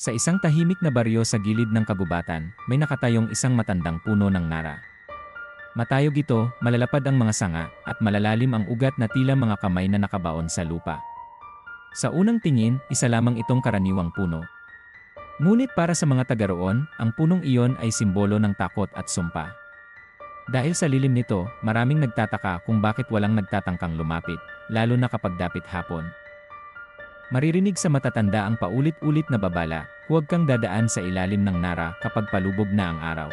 Sa isang tahimik na baryo sa gilid ng kagubatan, may nakatayong isang matandang puno ng nara. Matayog ito, malalapad ang mga sanga, at malalalim ang ugat na tila mga kamay na nakabaon sa lupa. Sa unang tingin, isa lamang itong karaniwang puno. Ngunit para sa mga taga roon, ang punong iyon ay simbolo ng takot at sumpa. Dahil sa lilim nito, maraming nagtataka kung bakit walang nagtatangkang lumapit, lalo na kapag dapit hapon. Maririnig sa matatanda ang paulit-ulit na babala, huwag kang dadaan sa ilalim ng nara kapag palubog na ang araw.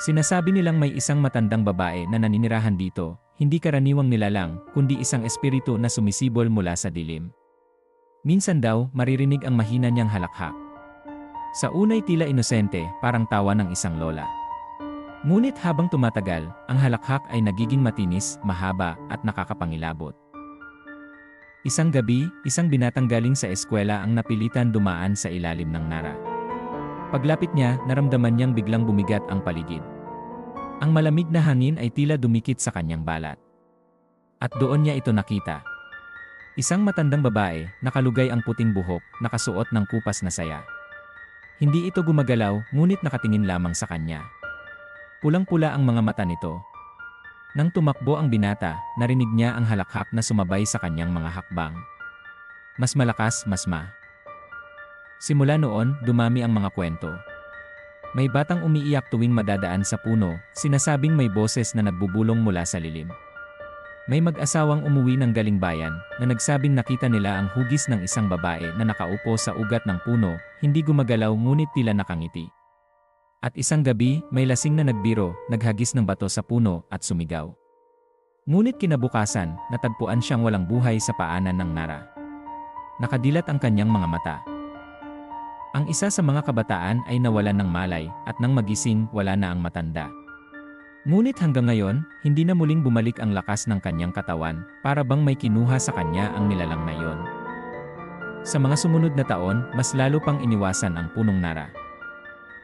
Sinasabi nilang may isang matandang babae na naninirahan dito, hindi karaniwang nilalang, kundi isang espiritu na sumisibol mula sa dilim. Minsan daw, maririnig ang mahina niyang halakhak. Sa unay tila inosente, parang tawa ng isang lola. Ngunit habang tumatagal, ang halakhak ay nagiging matinis, mahaba, at nakakapangilabot. Isang gabi, isang binatang galing sa eskwela ang napilitan dumaan sa ilalim ng nara. Paglapit niya, naramdaman niyang biglang bumigat ang paligid. Ang malamig na hangin ay tila dumikit sa kanyang balat. At doon niya ito nakita. Isang matandang babae, nakalugay ang puting buhok, nakasuot ng kupas na saya. Hindi ito gumagalaw, ngunit nakatingin lamang sa kanya. Pulang-pula ang mga mata nito, nang tumakbo ang binata, narinig niya ang halakhak na sumabay sa kanyang mga hakbang. Mas malakas, mas ma. Simula noon, dumami ang mga kwento. May batang umiiyak tuwing madadaan sa puno, sinasabing may boses na nagbubulong mula sa lilim. May mag-asawang umuwi ng galing bayan na nagsabing nakita nila ang hugis ng isang babae na nakaupo sa ugat ng puno, hindi gumagalaw ngunit tila nakangiti. At isang gabi, may lasing na nagbiro, naghagis ng bato sa puno at sumigaw. Ngunit kinabukasan, natagpuan siyang walang buhay sa paanan ng nara. Nakadilat ang kanyang mga mata. Ang isa sa mga kabataan ay nawalan ng malay at nang magising wala na ang matanda. Ngunit hanggang ngayon, hindi na muling bumalik ang lakas ng kanyang katawan para bang may kinuha sa kanya ang nilalang na iyon. Sa mga sumunod na taon, mas lalo pang iniwasan ang punong nara.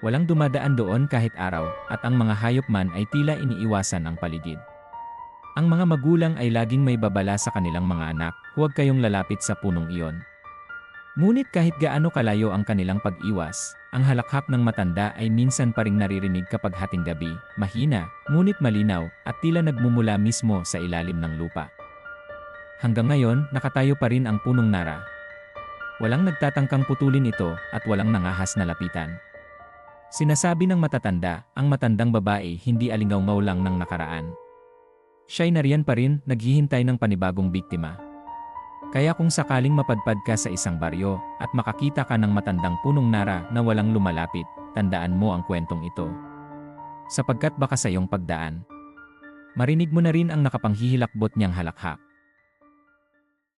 Walang dumadaan doon kahit araw, at ang mga hayop man ay tila iniiwasan ang paligid. Ang mga magulang ay laging may babala sa kanilang mga anak, huwag kayong lalapit sa punong iyon. Ngunit kahit gaano kalayo ang kanilang pag-iwas, ang halakhak ng matanda ay minsan pa ring naririnig kapag hating gabi, mahina, ngunit malinaw, at tila nagmumula mismo sa ilalim ng lupa. Hanggang ngayon, nakatayo pa rin ang punong nara. Walang nagtatangkang putulin ito at walang nangahas na lapitan. Sinasabi ng matatanda, ang matandang babae hindi alingaw lang ng nakaraan. Siya'y nariyan pa rin, naghihintay ng panibagong biktima. Kaya kung sakaling mapadpad ka sa isang baryo at makakita ka ng matandang punong nara na walang lumalapit, tandaan mo ang kwentong ito. Sapagkat baka sa iyong pagdaan. Marinig mo na rin ang nakapanghihilakbot niyang halakhak.